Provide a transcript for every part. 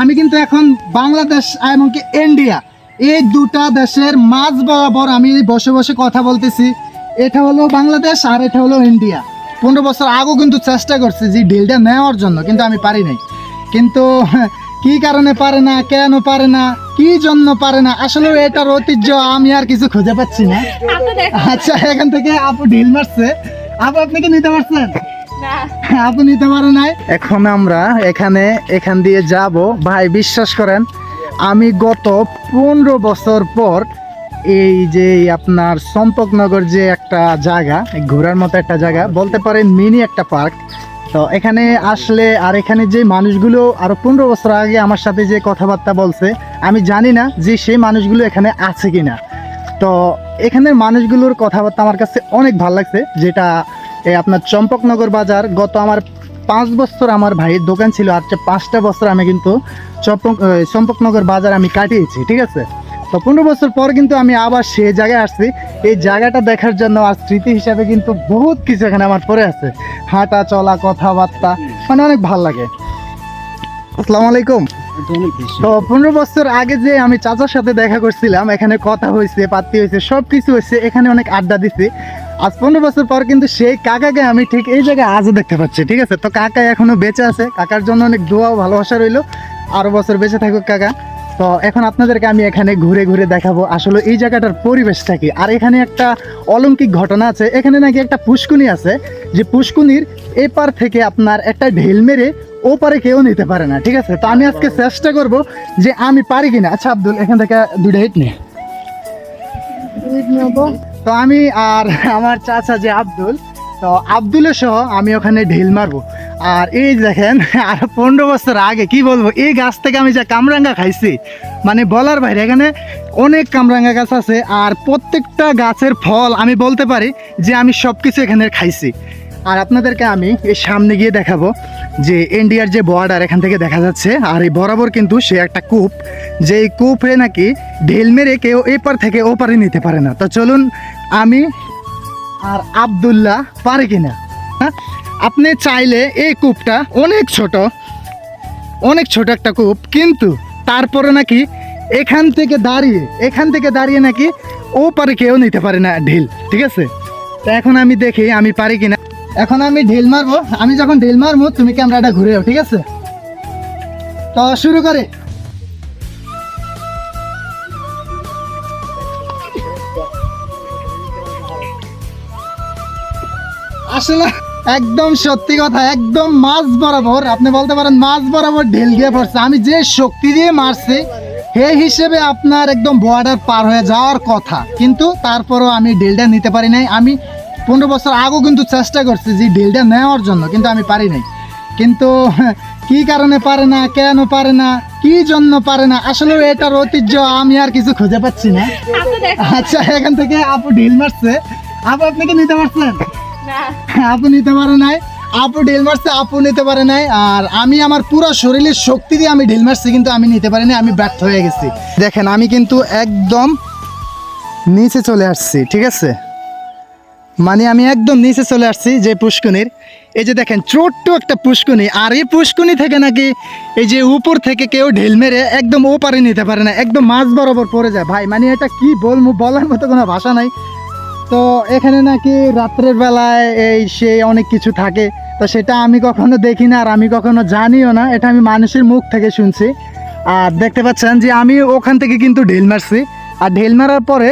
আমি কিন্তু এখন বাংলাদেশ এবং কি ইন্ডিয়া এই দুটা দেশের মাঝ বরাবর আমি বসে বসে কথা বলতেছি। এটা হলো বাংলাদেশ আর এটা হলো ইন্ডিয়া পনেরো বছর আগেও কিন্তু চেষ্টা করছি যে ডিলটা নেওয়ার জন্য কিন্তু আমি পারি নাই। কিন্তু কি কারণে পারে না কেন পারে না কি জন্য পারে না আসলে এটার ঐতিহ্য আমি আর কিছু খুঁজে পাচ্ছি না। আচ্ছা এখান থেকে আপু ঢিল মারছে। আপু আপনি কি নিতে পারছেন? আপনি নিতে পারে নাই। এখন আমরা এখানে এখান দিয়ে যাব। ভাই বিশ্বাস করেন আমি গত পনেরো বছর পর এই যে আপনার সম্পকনগর যে একটা জায়গা ঘোরার মতো একটা জায়গা বলতে পারেন মিনি একটা পার্ক। তো এখানে আসলে আর এখানে যে মানুষগুলো আরও পনেরো বছর আগে আমার সাথে যে কথাবার্তা বলছে আমি জানি না যে সেই মানুষগুলো এখানে আছে কিনা। তো এখানের মানুষগুলোর কথাবার্তা আমার কাছে অনেক ভালো লাগছে যেটা এই আপনার চম্পকনগর বাজার, গত আমার পাঁচ বছর আমার ভাইয়ের দোকান ছিল, আর পাঁচটা বছর আমি কিন্তু চম্পক চম্পকনগর বাজার আমি কাটিয়েছি, ঠিক আছে? তো পনেরো বছর পর কিন্তু আমি আবার সেই জায়গায় আসছি। এই জায়গাটা দেখার জন্য আর স্মৃতি হিসাবে কিন্তু বহুত কিছু এখানে আমার পড়ে আছে। হাঁটা, চলা, কথাবার্তা মানে অনেক ভালো লাগে। আসসালামু আলাইকুম। তো পনেরো বছর আগে যে আমি চাচার সাথে দেখা করছিলাম, এখানে কথা হয়েছে, পাত্তি হয়েছে সব কিছু হয়েছে, এখানে অনেক আড্ডা দিছি। আজ পনেরো বছর পর কিন্তু সেই কাকাকে আমি ঠিক এই জায়গায় আজও দেখতে পাচ্ছি, ঠিক আছে? তো কাকা এখনও বেঁচে আছে। কাকার জন্য অনেক দোয়া ও ভালোবাসা রইল। আরও বছর বেঁচে থাকুক কাকা। তো এখন আপনাদেরকে আমি এখানে ঘুরে ঘুরে দেখাবো আসলে এই জায়গাটার পরিবেশটা কি। আর এখানে একটা অলৌকিক ঘটনা আছে। এখানে নাকি একটা পুষ্কুনি আছে। যে পুষ্কুনির এপার থেকে আপনার একটা ঢিল মেরে ও পারে কেউ নিতে পারে না, ঠিক আছে? তো আমি আজকে চেষ্টা করব যে আমি পারি কিনা। আচ্ছা আব্দুল, এখান থেকে দুইটা হিট নে। তো আমি আর আমার চাচা যে আব্দুল, তো আব্দুলের সহ আমি ওখানে ঢিল মারবো। আর এই দেখেন, আর পনেরো বছর আগে কি বলব, এই গাছ থেকে আমি যা কামরাঙ্গা খাইছি মানে বলার বাইরে, এখানে অনেক কামরাঙ্গা গাছ আছে, আর প্রত্যেকটা গাছের ফল আমি বলতে পারি যে আমি সব কিছু এখানে খাইছি। আর আপনাদেরকে আমি এই সামনে গিয়ে দেখাবো যে ইন্ডিয়ার যে বর্ডার এখান থেকে দেখা যাচ্ছে, আর এই বরাবর কিন্তু সে একটা কূপ যে এই কূপে নাকি ঢিল মেরে কেউ এপার থেকে ওপারে নিতে পারে না। তো চলুন আমি আর আবদুল্লাহ পারে কিনা? হ্যাঁ? আপনি চাইলে এই কূপটা অনেক ছোট অনেক ছোট একটা কূপ, কিন্তু তারপরে নাকি এখান থেকে দাঁড়িয়ে, এখান থেকে দাঁড়িয়ে নাকি ও পারে কেউ নিতে পারে না ঢিল, ঠিক আছে? তো এখন আমি দেখি আমি পারি কিনা। এখন আমি ঢিল মারবো, আমি যখন ঢিল মারবো, তুমি ক্যামেরাটা ঘুরে ঠিক আছে? তো শুরু করে। আসলে একদম সত্যি কথা একদম মাছ বরাবর আপনি বলতে পারেন মাছ বরাবর ঢিল দিয়ে পড়ছে। আমি যে শক্তি দিয়ে মারছি সেই হিসেবে আপনার একদম বর্ডার পার হয়ে যাওয়ার কথা। কিন্তু তারপরও আমি ঢিলটা নিতে পারি নাই। আমি পনেরো বছর আগেও কিন্তু চেষ্টা করছি যে ঢিলটা নেওয়ার জন্য কিন্তু আমি পারি নাই। কিন্তু কি কারণে পারে না কেন পারে না কি জন্য পারে না আসলে এটার ঐতিহ্য আমি আর কিছু খুঁজে পাচ্ছি না। আচ্ছা এখান থেকে আপু ঢিল মারছে। আপু আপনি কি নিতে পারছেন? আপু নিতে পারে নাই। আপু ঢিল মারছে, আপু নিতে পারে নাই। আর আমি আমার পুরো শরীরের শক্তি দিয়ে আমি ঢিল মারছি, কিন্তু আমি নিতে পারিনি, আমি ব্যর্থ হয়ে গেছি। দেখেন, আমি কিন্তু একদম নিচে চলে আসছি, ঠিক আছে? মানে আমি একদম নিচে চলে আসছি যে পুষ্কুনির এই যে দেখেন, ছোট্ট একটা পুষ্কুনি আর এই পুষ্কুনি থেকে নাকি এই যে উপর থেকে কেউ ঢিল মেরে একদম ওপারে নিতে পারে না, একদম মাছ বরাবর পড়ে যায়। ভাই মানে এটা কি বলব? বলার মতো কোনো ভাষা নাই। তো এখানে নাকি রাত্রের বেলায় এই সে অনেক কিছু থাকে। তো সেটা আমি কখনো দেখি না আর আমি কখনো জানিও না। এটা আমি মানুষের মুখ থেকে শুনছি। আর দেখতে পাচ্ছেন যে আমি ওখান থেকে কিন্তু ঢিল মারছি। আর ঢিল মারার পরে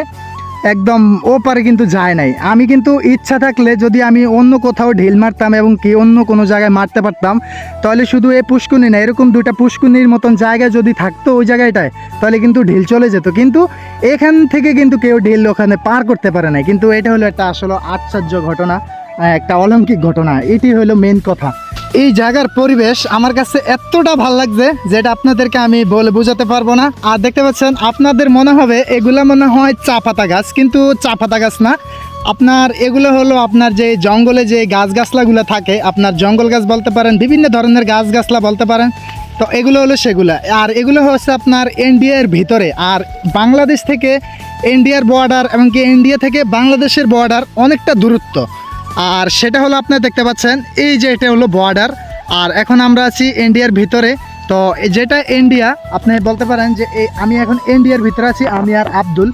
একদম ও পারে কিন্তু যায় নাই। আমি কিন্তু ইচ্ছা থাকলে যদি আমি অন্য কোথাও ঢিল মারতাম এবং কি অন্য কোনো জায়গায় মারতে পারতাম, তাহলে শুধু এ পুষ্কুনি না, এরকম দুটা পুষ্কুনির মতন জায়গায় যদি থাকতো ওই জায়গাটায়, তাহলে কিন্তু ঢিল চলে যেত। কিন্তু এখান থেকে কিন্তু কেউ ঢিল ওখানে পার করতে পারে না কিন্তু এটা হলো একটা আসলে আশ্চর্য ঘটনা একটা অলৌকিক ঘটনা। এটি হলো মেন কথা। এই জায়গার পরিবেশ আমার কাছে এতটা ভালো লাগছে যেটা আপনাদেরকে আমি বলে বোঝাতে পারব না। আর দেখতে পাচ্ছেন, আপনাদের মনে হবে এগুলো মনে হয় চা পাতা গাছ, কিন্তু চা পাতা গাছ না। আপনার এগুলো হলো আপনার যে জঙ্গলে যে গাছ গাছলাগুলো থাকে, আপনার জঙ্গল গাছ বলতে পারেন, বিভিন্ন ধরনের গাছ গাছলা বলতে পারেন, তো এগুলো হলো সেগুলো। আর এগুলো হচ্ছে আপনার ইন্ডিয়ার ভিতরে। আর বাংলাদেশ থেকে ইন্ডিয়ার বর্ডার এমনকি ইন্ডিয়া থেকে বাংলাদেশের বর্ডার অনেকটা দূরত্ব। আর সেটা হলো আপনারা দেখতে পাচ্ছেন, এই যে এটা হলো বর্ডার আর এখন আমরা আছি ইন্ডিয়ার ভিতরে। তো যেটা ইন্ডিয়া আপনি বলতে পারেন যে আমি এখন ইন্ডিয়ার ভিতরে আছি, আমি আর আব্দুল।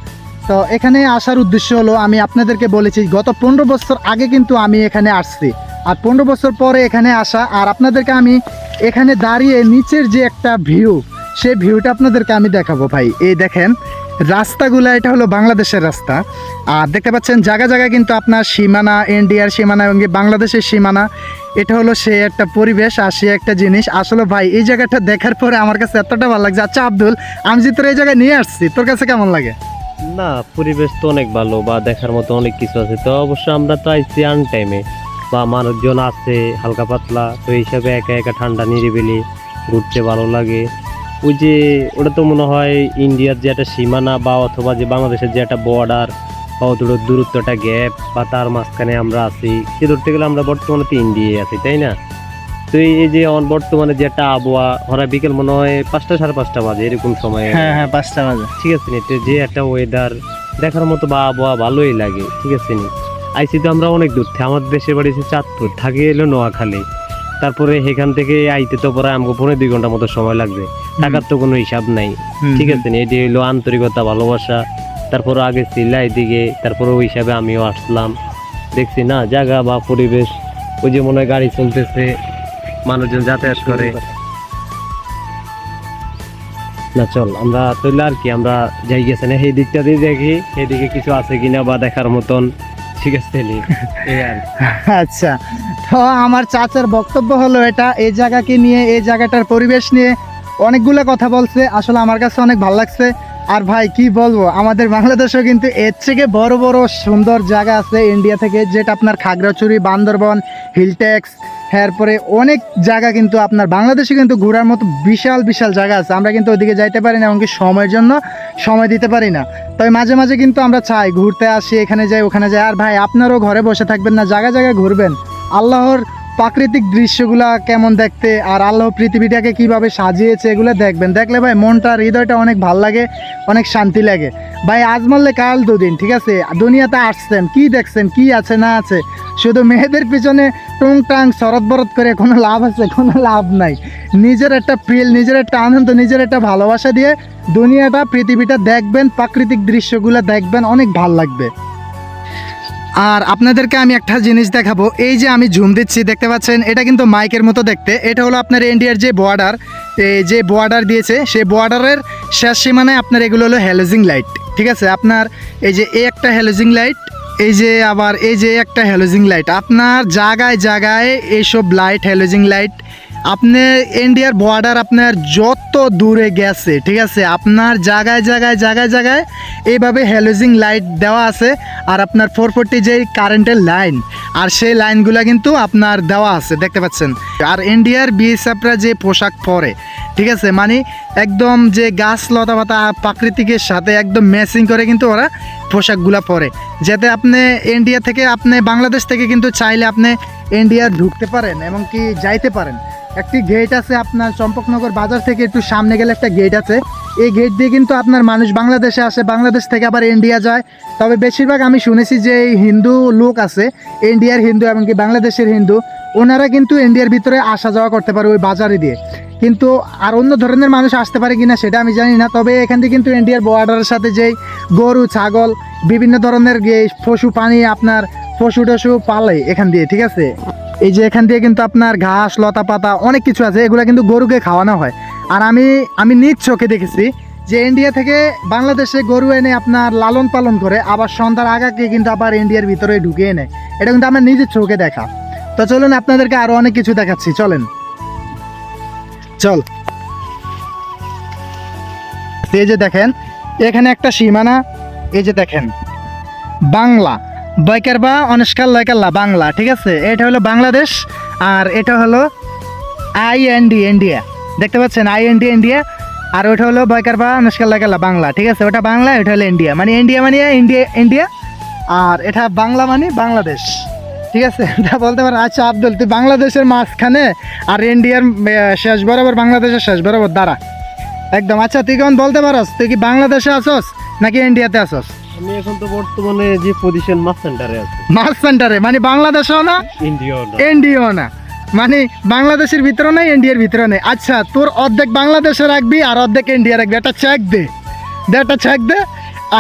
তো এখানে আসার উদ্দেশ্য হলো, আমি আপনাদেরকে বলেছি, গত পনেরো বছর আগে কিন্তু আমি এখানে আসছি। আর পনেরো বছর পরে এখানে আসা, আর আপনাদেরকে আমি এখানে দাঁড়িয়ে নিচের যে একটা ভিউ সেই ভিউটা আপনাদেরকে আমি দেখাবো ভাই। এই দেখেন রাস্তাগুলো, এটা হলো বাংলাদেশের রাস্তা। আর দেখতে পাচ্ছেন জায়গা জায়গায় কিন্তু আপনার সীমানা ইন্ডিয়ার সীমানা এবং বাংলাদেশের সীমানা, এটা হলো সে একটা পরিবেশ আর সে একটা জিনিস। আসলে ভাই, এই জায়গাটা দেখার পরে আমার কাছে এতটা ভালো লাগছে। আচ্ছা আব্দুল, আমি যে তোর এই জায়গায় নিয়ে আসছি, তোর কাছে কেমন লাগে? না, পরিবেশ তো অনেক ভালো বা দেখার মতো অনেক কিছু আছে। তো অবশ্য আমরা তো আইসি আন টাইমে বা মানুষজন আছে, হালকা পাতলা, তো হিসাবে একা একা ঠান্ডা নিরিবিলি, ঘুরতে ভালো লাগে। ওই যে ওটা তো মনে হয় ইন্ডিয়ার যে একটা সীমানা বা অথবা যে বাংলাদেশের যে একটা বর্ডার বা দূরত্ব একটা গ্যাপ বা তার মাঝখানে আমরা আছি সে ধরতে গেলে আমরা বর্তমানে তো ইন্ডিয়ায় আছি তাই না? তো এই যে বর্তমানে যে একটা আবহাওয়া হরা বিকেল মনে হয় পাঁচটা সাড়ে পাঁচটা বাজে এরকম সময়। হ্যাঁ পাঁচটা বাজে। ঠিক আছে নি যে একটা ওয়েদার দেখার মতো বা আবহাওয়া ভালোই লাগে ঠিক আছে নি? আইসি তো আমরা অনেক দূর থেকে আমাদের দেশের বাড়ি চাঁদপুর থাকে এলো নোয়াখালী। তারপরে এখান থেকে আইতে তো পরে আমাকে পনেরো দুই ঘণ্টা মতো সময় লাগবে। টাকার তো কোনো হিসাব নাই। ঠিক আছে নি? এটি হলো আন্তরিকতা ভালোবাসা। তারপর আগে ছিল এদিকে তারপরে ওই হিসাবে আমিও আসলাম। দেখছি না জায়গা বা পরিবেশ ওই যে মনে হয় গাড়ি চলতেছে মানুষজন যাতায়াত করে। না চল আমরা তাহলে আর কি আমরা যাই গেছে না? সেই দিকটা দিয়ে দেখি সেই দিকে কিছু আছে কিনা বা দেখার মতন। ঠিক আছে আর আচ্ছা তো আমার চাচার বক্তব্য হলো এটা, এই জায়গাকে নিয়ে, এই জায়গাটার পরিবেশ নিয়ে অনেকগুলো কথা বলছে, আসলে আমার কাছে অনেক ভালো লাগছে। আর ভাই, কি বলব, আমাদের বাংলাদেশেও কিন্তু এর থেকে বড় বড় সুন্দর জায়গা আছে ইন্ডিয়া থেকে, যেটা আপনার খাগড়াছড়ি, বান্দরবন হিলটেক্স এরপরে অনেক জায়গা কিন্তু আপনার বাংলাদেশে কিন্তু ঘোরার মতো বিশাল বিশাল জায়গা আছে। আমরা কিন্তু ওদিকে যাইতে পারি না, এমনকি সময়ের জন্য। সময় দিতে পারি না। তবে মাঝে মাঝে কিন্তু আমরা চাই, ঘুরতে আসি, এখানে যাই, ওখানে যাই। আর ভাই, আপনারও ঘরে বসে থাকবেন না, জায়গায় জায়গায় ঘুরবেন। আল্লাহর প্রাকৃতিক দৃশ্যগুলা কেমন দেখতে আর আল্লাহ পৃথিবীটাকে কীভাবে সাজিয়েছে এগুলো দেখবেন। দেখলে ভাই, মনটা, হৃদয়টা অনেক ভালো লাগে, অনেক শান্তি লাগে। ভাই, আজ মারলে কাল দুদিন, ঠিক আছে? দুনিয়াতে আসছেন, কি দেখছেন, কি আছে, না আছে? শুধু মেয়েদের পিছনে টুং টাং, শরৎ বরৎ করে কোনো লাভ আছে, কোনো লাভ নাই। নিজের একটা ফিল নিজের একটা আনন্দ, নিজের একটা ভালোবাসা দিয়ে দুনিয়াটা, পৃথিবীটা দেখবেন, প্রাকৃতিক দৃশ্যগুলো দেখবেন, অনেক ভালো লাগবে। আর আপনাদেরকে আমি একটা জিনিস দেখাবো, এই যে আমি ঝুম দিচ্ছি, দেখতে পাচ্ছেন, এটা কিন্তু মাইকের মতো দেখতে। এটা হলো আপনার ইন্ডিয়ার যে বর্ডার এই যে বর্ডার দিয়েছে, সেই বর্ডারের শেষ সীমানায় আপনার এগুলো হলো হ্যালোজিং লাইট ঠিক আছে? আপনার এই যে এই একটা হ্যালোজিং লাইট এই যে আবার এই যে একটা হ্যালোজিং লাইট আপনার জায়গায় জায়গায় এইসব লাইট হ্যালোজিং লাইট আপনি ইন্ডিয়ার বর্ডার আপনার যত দূরে গেছে, ঠিক আছে? আপনার জায়গায় জায়গায় জায়গায় জায়গায় এইভাবে হ্যালোজিং লাইট দেওয়া আছে আর আপনার ফোর ফোরটি যে কারেন্টের লাইন আর সেই লাইনগুলো কিন্তু আপনার দেওয়া আছে, দেখতে পাচ্ছেন? আর ইন্ডিয়ার বিএসএফরা যে পোশাক পরে, ঠিক আছে? মানে একদম যে গাছ লতা পাতা প্রাকৃতিকের সাথে একদম ম্যাচিং করে কিন্তু ওরা পোশাকগুলো পরে। যাতে আপনি ইন্ডিয়া থেকে, আপনি বাংলাদেশ থেকে কিন্তু চাইলে আপনি ইন্ডিয়া ঢুকতে পারেন এবং কি যাইতে পারেন। একটি গেট আছে আপনার চম্পকনগর বাজার থেকে একটু সামনে গেলে একটা গেট আছে। এই গেট দিয়ে কিন্তু আপনার মানুষ বাংলাদেশে আসে, বাংলাদেশ থেকে আবার ইন্ডিয়া যায়। তবে বেশিরভাগ আমি শুনেছি যে এই হিন্দু লোক আছে ইন্ডিয়ার হিন্দু এমনকি বাংলাদেশের হিন্দু, ওনারা কিন্তু ইন্ডিয়ার ভিতরে আসা যাওয়া করতে পারে ওই বাজারে দিয়ে। কিন্তু আর অন্য ধরনের মানুষ আসতে পারে কিনা সেটা আমি জানি না, তবে এখান থেকে কিন্তু ইন্ডিয়ার বর্ডারের সাথে যেই গরু, ছাগল, বিভিন্ন ধরনের পশু, পানি আপনার পশু টশু পালে এখান দিয়ে, ঠিক আছে? এই যে এখান দিয়ে কিন্তু আপনার ঘাস, লতা পাতা, অনেক কিছু আছে, এগুলো কিন্তু গরুকে খাওয়ানো হয়। আর আমি আমি নিজ চোখে দেখেছি যে ইন্ডিয়া থেকে বাংলাদেশে গরু এনে আপনার লালন পালন করে, আবার সন্ধ্যার আগাকে কিন্তু আবার ইন্ডিয়ার ভিতরে ঢুকিয়ে নেয়। এটা কিন্তু আমার নিজের চোখে দেখা। তো চলুন আপনাদেরকে আরও অনেক কিছু দেখাচ্ছি, চলেন। চল। এই যে দেখেন, এখানে একটা সীমানা, এই যে দেখেন, বাংলা। বয়কার বা অনস্কার লয়কাল্লা বাংলা, ঠিক আছে? এটা হলো বাংলাদেশ আর এটা হলো আই ডি ইন্ডিয়া। দেখতে পাচ্ছেন? I D India. আর ওটা হলো বয়কার বা অনস্কার লয়কাল্লা বাংলা, ঠিক আছে? ওটা বাংলা, এটা হলো ইন্ডিয়া। মানে ইন্ডিয়া মানে ইন্ডিয়া ইন্ডিয়া। আর এটা বাংলা মানে বাংলাদেশ, ঠিক আছে? এটা বলতে পারো আচ্ছা আব্দুল, তুই বাংলাদেশের মাঝখানে আর ইন্ডিয়ার শেষ বরাবর বাংলাদেশের শেষ বরাবর, দাঁড়া। একদম। আচ্ছা তুই কেমন বলতে পারস? তুই কি বাংলাদেশে আসস নাকি ইন্ডিয়াতে আসস আমি এখন তো বর্তমানে যে পজিশন মাছ সেন্টারে আছি। মাস সেন্টারে মানে বাংলাদেশেও না? ইন্ডিয়া ইন্ডিয়াও না। মানে বাংলাদেশের ভিতরে নেই ইন্ডিয়ার ভিতরে নেই। আচ্ছা তোর অর্ধেক বাংলাদেশে রাখবি আর অর্ধেক ইন্ডিয়া রাখবি। একটা চেক দে। দে একটা চেক দে।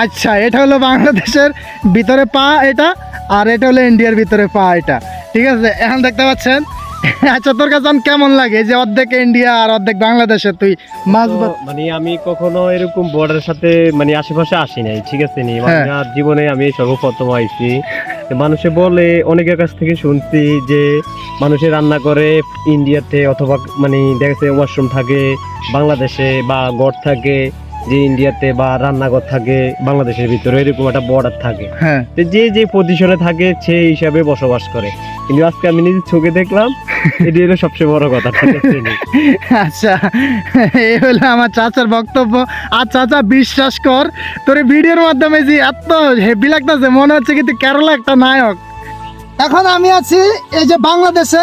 আচ্ছা এটা হলো বাংলাদেশের ভিতরে পা এটা আর এটা হলো ইন্ডিয়ার ভিতরে পা এটা। ঠিক আছে এখন দেখতে পাচ্ছেন? আচ্ছা তোর কাছে কেমন লাগে? যে অর্ধেক ইন্ডিয়া আর অর্ধেক বাংলাদেশে তুই মাছ মানে আমি কখনো এরকম বর্ডারের সাথে মানে আশেপাশে আসি নাই ঠিক আছে নি? হ্যাঁ। আমার জীবনে আমি সর্বপ্রথম আইছি। মানুষে বলে অনেকের কাছ থেকে শুনছি যে মানুষে রান্না করে ইন্ডিয়াতে অথবা মানে দেখেছে ওয়াশরুম থাকে বাংলাদেশে বা গড় থাকে যে ইন্ডিয়াতে বা রান্নাঘর থাকে বাংলাদেশের ভিতরে এরকম একটা বর্ডার থাকে। হ্যাঁ। যে যে পজিশনে থাকে সেই হিসাবে বসবাস করে। কিন্তু আজকে আমি নিজের চোখে দেখলাম এটি হলো সবচেয়ে বড় কথা? আচ্ছা এই হলো আমার চাচার বক্তব্য। আর চাচা বিশ্বাস কর তোর ভিডিওর মাধ্যমে যে এত হেভি লাগতেছে মনে হচ্ছে কিন্তু কেরলা একটা নায়ক। এখন আমি আছি এই যে বাংলাদেশে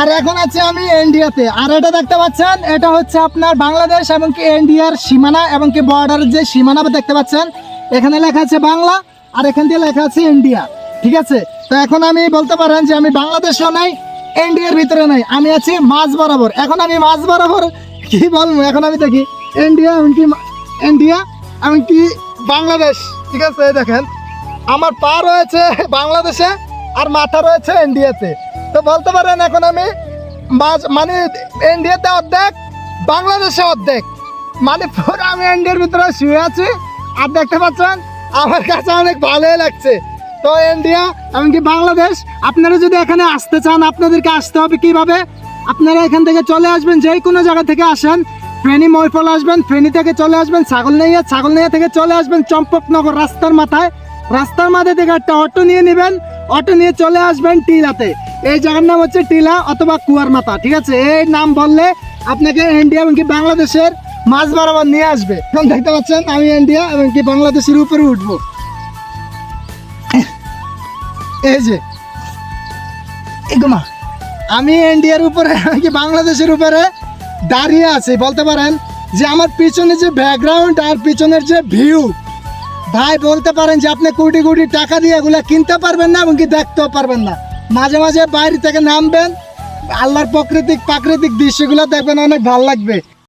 আর এখন আছি আমি ইন্ডিয়াতে আর এটা দেখতে পাচ্ছেন, এটা হচ্ছে আপনার বাংলাদেশ এবং কি ইন্ডিয়ার সীমানা এবং কি বর্ডারের যে সীমানা দেখতে পাচ্ছেন, এখানে লেখা আছে বাংলা, আর এখান দিয়ে লেখা আছে ইন্ডিয়া ঠিক আছে? তো এখন আমি বলতে পারেন যে আমি বাংলাদেশেও নাই ইন্ডিয়ার ভিতরে নাই, আমি আছি মাঝ বরাবর। এখন আমি মাঝ বরাবর কি বলব, এখন আমি দেখি ইন্ডিয়া এমনকি ইন্ডিয়া এমনকি বাংলাদেশ, ঠিক আছে দেখেন। আমার পা রয়েছে বাংলাদেশে আর মাথা রয়েছে ইন্ডিয়াতে তো বলতে পারেন এখন আমি মানে ইন্ডিয়াতে অর্ধেক, বাংলাদেশে অর্ধেক। মানে পুরো আমি ইন্ডিয়ার ভিতরে শুয়ে আছি। আর দেখতে পাচ্ছেন, আমার কাছে অনেক ভালোই লাগছে। তো ইন্ডিয়া এমনকি বাংলাদেশ, আপনারা যদি এখানে আসতে চান, আপনাদেরকে আসতে হবে কীভাবে? আপনারা এখান থেকে চলে আসবেন, যে কোনো জায়গা থেকে আসেন। ফেনী মৈফল আসবেন, ফেনী থেকে চলে আসবেন, ছাগলনাইয়া ছাগলনাইয়া থেকে চলে আসবেন চম্পকনগর, রাস্তার মাথায়। রাস্তার মাথায় থেকে একটা অটো নিয়ে নেবেন। অটো নিয়ে চলে আসবেন টিলাতে। এই জায়গার নাম হচ্ছে টিলা অথবা কুয়ার মাথা, ঠিক আছে? এই নাম বললে আপনাকে ইন্ডিয়া কি বাংলাদেশের মাছ বরাবর নিয়ে আসবে। এখন দেখতে পাচ্ছেন, আমি ইন্ডিয়া এবং কি বাংলাদেশের উপরে উঠবো। এই যে। আমি ইন্ডিয়ার উপরে কি বাংলাদেশের উপরে দাঁড়িয়ে আছি, বলতে পারেন যে আমার পিছনে যে ব্যাকগ্রাউন্ড আর পিছনের যে ভিউ ভাই বলতে পারেন যে আপনি কোটি কোটি টাকা দিয়ে এগুলো কিনতে পারবেন না এবং কি দেখতেও পারবেন না। মাঝে মাঝে বাইরে থেকে নামবেন, আল্লাহর প্রাকৃতিক প্রাকৃতিক দৃশ্যগুলো দেখবেন অনেক ভালো লাগবে।